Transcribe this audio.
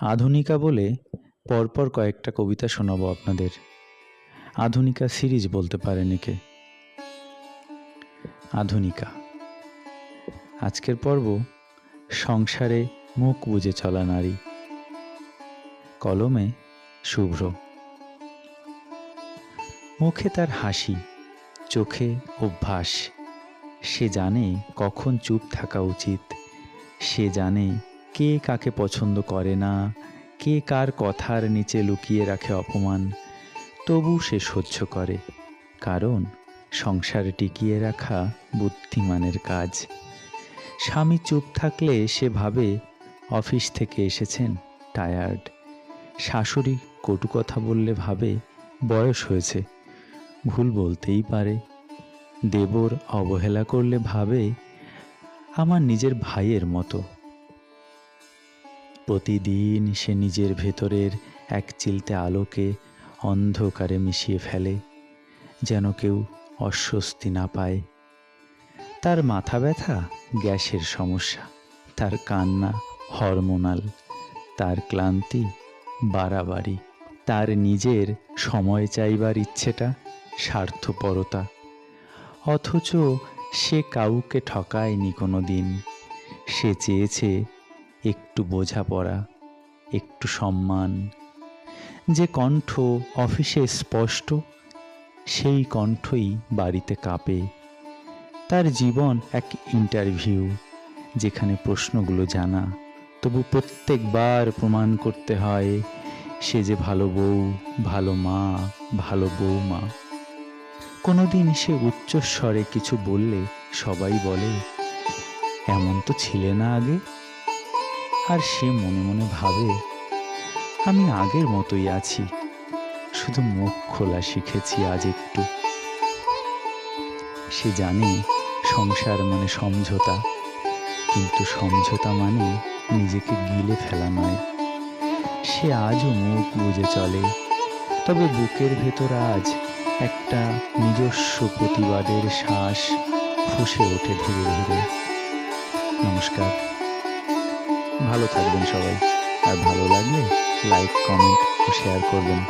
আধুনিকা বলে পরপর কয়েকটা কবিতা শোনাবো আপনাদের। আধুনিকা সিরিজ বলতে পারেন একে। আধুনিকা। আজকের পর্ব, সংসারে মুখ বুজে চলা নারী। কলমে, শুভ্র। মুখে তার হাসি, চোখে অভ্যাস। সে জানে কখন চুপ থাকা উচিত। সে জানে কে কাকে পছন্দ করে না? কে কার কথার নিচে লুকিয়ে রাখে অপমান? তবু সে সহ্য করে, কারণ সংসার টিকিয়ে রাখা বুদ্ধিমানের কাজ। স্বামী চুপ থাকলে সে ভাবে, অফিস থেকে এসেছেন, টায়ার্ড। শাশুড়ি কটু কথা বললে ভাবে, বয়স হয়েছে, ভুল বলতেই পারে। দেবর অবহেলা করলে ভাবে, আমার নিজের ভাইয়ের মতো। প্রতিদিন সে নিজের ভেতরের এক চিলতে আলোকে অন্ধকারে মিশিয়ে ফেলে, যেন কেউ অস্বস্তি না পায়। তার মাথা ব্যথা, গ্যাসের সমস্যা, তার কান্না, হরমোনাল, তার ক্লান্তি, বাড়াবাড়ি, তার নিজের সময় চাইবার ইচ্ছেটা, স্বার্থপরতা। অথচ সে কাউকে ঠকায়নি কোনো দিন সে চেয়েছে একটু বোঝাপড়া, একটু সম্মান। যে কণ্ঠ অফিসে স্পষ্ট, সেই কণ্ঠই বাড়িতে কাঁপে। তার জীবন এক ইন্টারভিউ, যেখানে প্রশ্নগুলো জানা। তবু প্রত্যেকবার প্রমাণ করতে হয়, সে যে ভালো বউ, ভালো মা, ভালো বৌমা। কোনোদিন সে উচ্চস্বরে কিছু বললে সবাই বলে, এমন তো ছিলে না আগে। আর সে মনে মনে ভাবে, আমি আগের মতোই আছি, শুধু মুখ খোলা শিখেছি আজ একটু। সে জানে সংসার মানে সমঝোতা, কিন্তু সমঝোতা মানে নিজেকে গিলে ফেলা নয়। সে আজও মুখ বুঝে চলে, তবে বুকের ভেতর আজ একটা নিজস্ব প্রতিবাদের শ্বাস ফুসে ওঠে ধীরে ধীরে। নমস্কার। ভালো থাকবেন সবাই। আর ভালো লাগলে লাইক কমেন্ট ও শেয়ার করবেন।